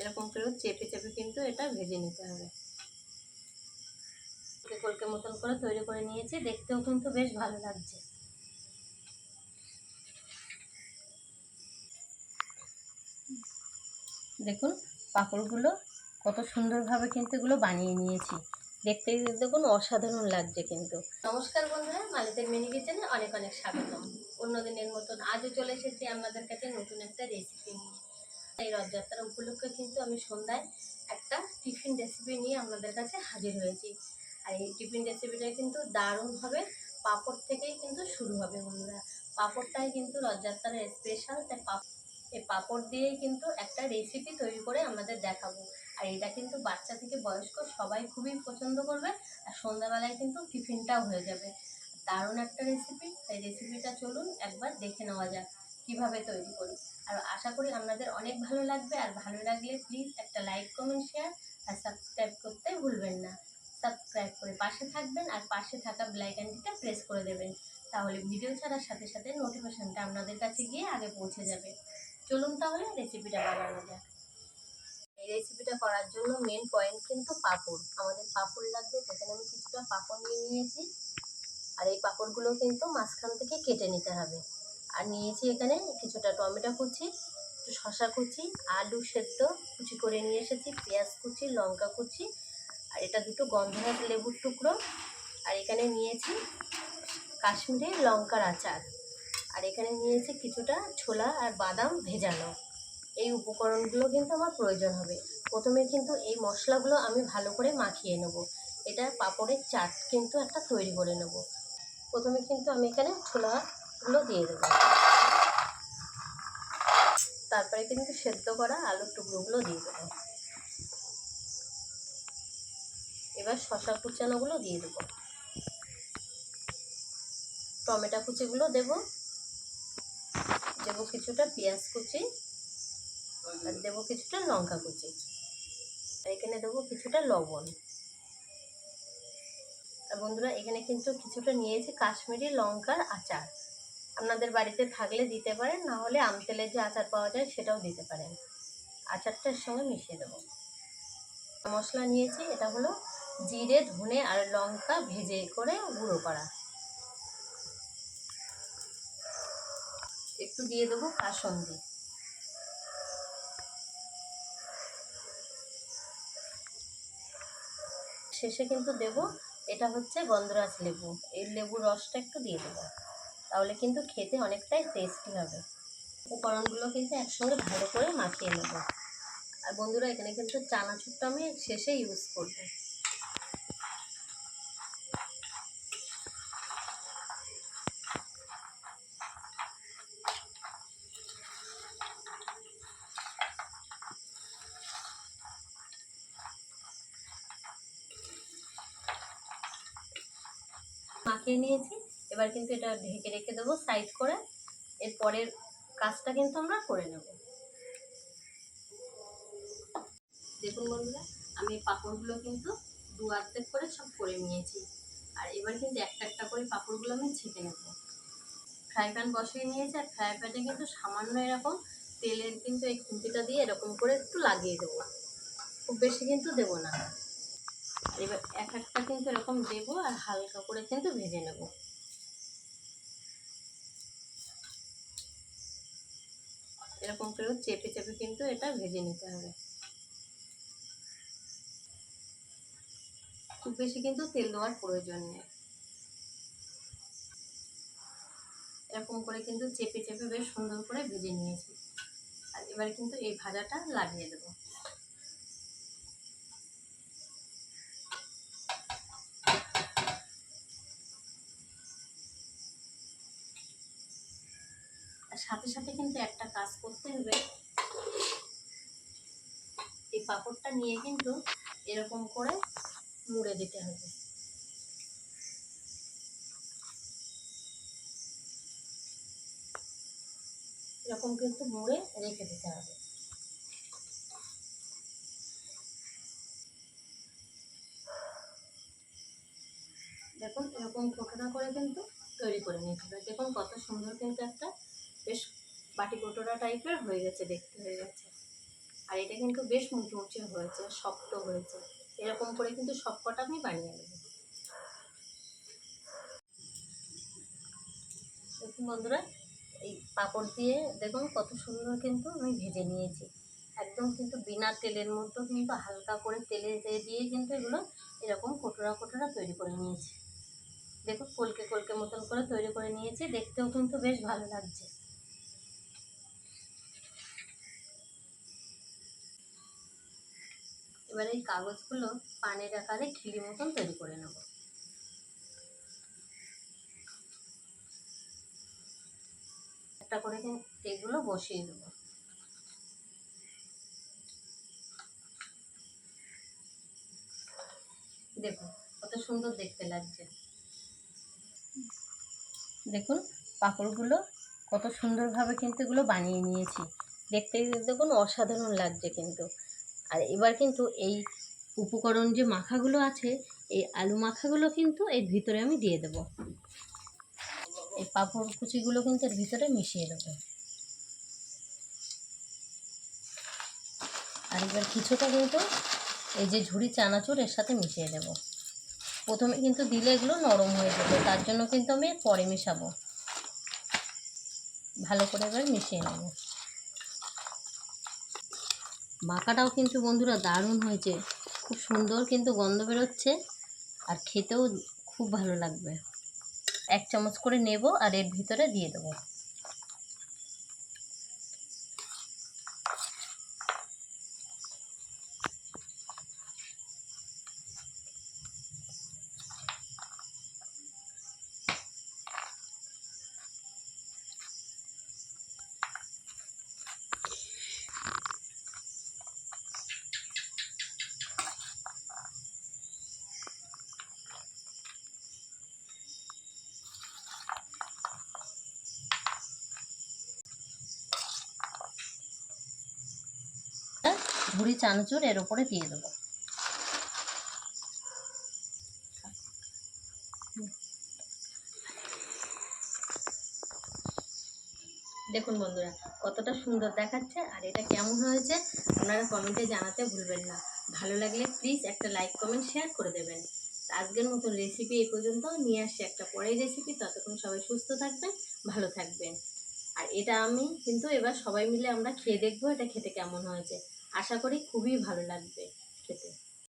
এরকম করে চেপে চেপে কিন্তু এটা ভেজে নিতে হবে। কলকে মতন করে তৈরি করে নিয়েছি, দেখতেও কিন্তু বেশ ভালো লাগছে। দেখুন, পাঁপড়গুলো কত সুন্দরভাবে কিন্তু এগুলো বানিয়ে নিয়েছি। দেখতে দেখুন, অসাধারণ লাগছে কিন্তু। নমস্কার বন্ধুরা মালিতের মিনি কিচেনে অনেক অনেক স্বাগতম। অন্যদিনের মতন আজও চলে এসেছি আমাদের কাছে নতুন একটা রেসিপি নিয়ে। এই রথযাত্রা উপলক্ষে কিন্তু আমি সন্ধ্যায় একটা টিফিন রেসিপি নিয়ে আপনাদের কাছে হাজির হয়েছি। আর এই টিফিন রেসিপিটা কিন্তু দারুণ হবে পাঁপড় থেকেই কিন্তু শুরু হবে বন্ধুরা। পাঁপড়টাই কিন্তু রথযাত্রার স্পেশাল তাই এই পাঁপড় দিয়েই কিন্তু একটা রেসিপি তৈরি করে আমাদের দেখাবো। আর এটা কিন্তু বাচ্চা থেকে বয়স্ক সবাই খুবই পছন্দ করবে আর সন্ধ্যাবেলায় কিন্তু টিফিনটাও হয়ে যাবে। দারুণ একটা রেসিপি তাই রেসিপিটা চলুন একবার দেখে নেওয়া যাক, কীভাবে তৈরি করি। আর আশা করি আপনাদের অনেক ভালো লাগবে। আর ভালো লাগলে প্লিজ একটা লাইক কমেন্ট শেয়ার আর সাবস্ক্রাইব করতে ভুলবেন না। সাবস্ক্রাইব করে পাশে থাকবেন আর পাশে থাকা ব্লাইকানটিটা প্রেস করে দেবেন। তাহলে ভিডিও ছাড়ার সাথে সাথে নোটিফিকেশনটা আপনাদের কাছে গিয়ে আগে পৌঁছে যাবে। চলুন তাহলে রেসিপিটা বানানো যাক। এই রেসিপিটা করার জন্য মেন পয়েন্ট কিন্তু পাঁপড়। আমাদের পাঁপড় লাগবে, সেখানে আমি কিছুটা পাঁপড় নিয়ে নিয়েছি। আর এই পাঁপড়গুলো কিন্তু মাঝখান থেকে কেটে নিতে হবে। আর নিয়েছি এখানে কিছুটা টমেটো কুচি, একটু শশা কুচি, আলু সেদ্ধ কুচি করে নিয়ে এসেছি, পেঁয়াজ কুচি, লঙ্কা কুচি, আর এটা দুটো গন্ধরাজ লেবুর টুকরো, আর এখানে নিয়েছি কাশ্মীরি লঙ্কার আচার, আর এখানে নিয়েছি কিছুটা ছোলা আর বাদাম ভেজানো। এই উপকরণগুলো কিন্তু আমার প্রয়োজন হবে। প্রথমে কিন্তু এই মশলাগুলো আমি ভালো করে মাখিয়ে নেব। এটা পাঁপড়ের চাট কিন্তু একটা তৈরি করে নেব। প্রথমে কিন্তু আমি এখানে ছোলাগুলো দিয়ে দেবো। তারপরে কিন্তু সেদ্ধ করা আলুর টুকরোগুলো দিয়ে দেবো। এবার শশা কুচানোগুলো দিয়ে দেবো। টমেটো কুচিগুলো দেবো। দেবো কিছুটা পেঁয়াজ কুচি আর দেবো কিছুটা লঙ্কা কুচি। এখানে দেবো কিছুটা লবণ। আর বন্ধুরা, এখানে কিন্তু কিছুটা নিয়েছি কাশ্মীরি লঙ্কার আচার। আপনাদের বাড়িতে থাকলে দিতে পারেন, না হলে আম তেলের যে আচার পাওয়া যায় সেটাও দিতে পারেন। আচারটার সঙ্গে মিশিয়ে দেবো। মশলা নিয়েছি, এটা হলো জিরে, ধনে আর লঙ্কা ভেজে করে গুঁড়ো করা। একটু দিয়ে দেবো কাসন্দি শেষে কিন্তু দেব, এটা হচ্ছে গন্ধরাজ লেবু। এই লেবুর রসটা একটু দিয়ে দেবো। তাহলে কিন্তু খেতে অনেকটাই টেস্টি হবে। উপকরণগুলো কিন্তু একসঙ্গে ভালো করে মাখিয়ে নেব। আর বন্ধুরা, এখানে কিন্তু চানাচুরটা আমি শেষে ইউজ করব। মাখিয়ে নিয়েছি। এবার কিন্তু এটা ঢেকে রেখে দেবো সাইড করে। এর পরের কাজটা কিন্তু আমরা করে নেব। দেখুন বন্ধুরা, আমি পাঁপড়গুলো কিন্তু দু অর্ধেক করে সব করে নিয়েছি। আর এবার কিন্তু একটা একটা করে পাঁপড়গুলো আমি ছেঁকে নেব। ফ্রাই প্যান বসিয়ে নিয়েছি, আর ফ্রাই প্যানে কিন্তু সামান্য এরকম তেলের কিন্তু এই খুন্তিটা দিয়ে এরকম করে একটু লাগিয়ে দেবো। খুব বেশি কিন্তু দেবো না। এবার এক একটা কিন্তু এরকম দেবো, আর হালকা করে কিন্তু ভেজে নেব। এরকম করেও চেপে চেপে কিন্তু এটা ভেজে নিতে হবে। খুব বেশি কিন্তু তেল দেওয়ার প্রয়োজন নেই। এরকম করে কিন্তু চেপে চেপে বেশ সুন্দর করে ভেজে নিয়েছি। আর এবার কিন্তু এই ভাজাটা লাগিয়ে দেবো। সাথে সাথে কিন্তু একটা কাজ করতে হবে। এই পাপড়টা নিয়ে কিন্তু এরকম করে মুড়ে দিতে হবে। এরকম কিন্তু মুড়ে রেখে দিতে হবে। দেখুন, এরকম ফোটনা করে কিন্তু তৈরি করে নিতে হবে। দেখুন, কত সুন্দর কিন্তু একটা বেশ বাটি কোটোরা টাইপের হয়ে গেছে, দেখতে হয়ে গেছে। আর এটা কিন্তু বেশ মুচমুচে হয়েছে, শক্ত হয়েছে। এরকম করে কিন্তু সব কটা আমি বানিয়ে নেব। দেখুন বন্ধুরা, এই পাঁপড় দিয়ে দেখুন কত সুন্দর কিন্তু আমি ভেজে নিয়েছি। একদম কিন্তু বিনা তেলের মধ্যে কিন্তু হালকা করে তেলে দিয়ে কিন্তু এগুলো এরকম কোটরা কোটরা তৈরি করে নিয়েছি। দেখুন কলকে কলকে মতন করে তৈরি করে নিয়েছি, দেখতেও কিন্তু বেশ ভালো লাগছে। এবার এই কাগজগুলো পানের আকারে খিলি মতন তৈরি করে নেব। একটা করে এগুলো বসিয়ে দেবো। দেখুন, কত সুন্দর দেখতে লাগছে। দেখুন, পাঁপড়গুলো কত সুন্দরভাবে কিন্তু এগুলো বানিয়ে নিয়েছি। দেখতে দেখুন, অসাধারণ লাগছে কিন্তু। আর এবার কিন্তু এই উপকরণ যে মাখাগুলো আছে, এই আলু মাখাগুলো কিন্তু এর ভিতরে আমি দিয়ে দেব। এই পাঁপড় কুচিগুলো কিন্তু এর ভিতরে মিশিয়ে দেবো। আর এবার কিছুটা কিন্তু এই যে ঝুড়ি চানাচুর এর সাথে মিশিয়ে দেব। প্রথমে কিন্তু দিলে এগুলো নরম হয়ে যাবে, তার জন্য কিন্তু আমি পরে মেশাবো। ভালো করে এবার মিশিয়ে নেব। মাখাটাও কিন্তু বন্ধুরা দারুণ হয়েছে। খুব সুন্দর কিন্তু গন্ধ বেরোচ্ছে আর খেতেও খুব ভালো লাগবে। এক চামচ করে নেব আর এর ভিতরে দিয়ে দেবো। ঝুড়ি চানাচুর এর উপরে দিয়ে দেবো। দেখুন বন্ধুরা, কতটা সুন্দর দেখাচ্ছে আর এটা কেমন হয়েছে আপনারা কমেন্টে জানাতে ভুলবেন না। ভালো লাগলে প্লিজ একটা লাইক কমেন্ট শেয়ার করে দেবেন। আজকের মতন রেসিপি এ পর্যন্ত নিয়ে আসছি একটা পরের রেসিপি ততক্ষণ সবাই সুস্থ থাকবেন, ভালো থাকবেন। আর এটা আমি কিন্তু এবার সবাই মিলে আমরা খেয়ে দেখব এটা খেতে কেমন হয়েছে। আশা করি খুবই ভালো লাগবে খেতে।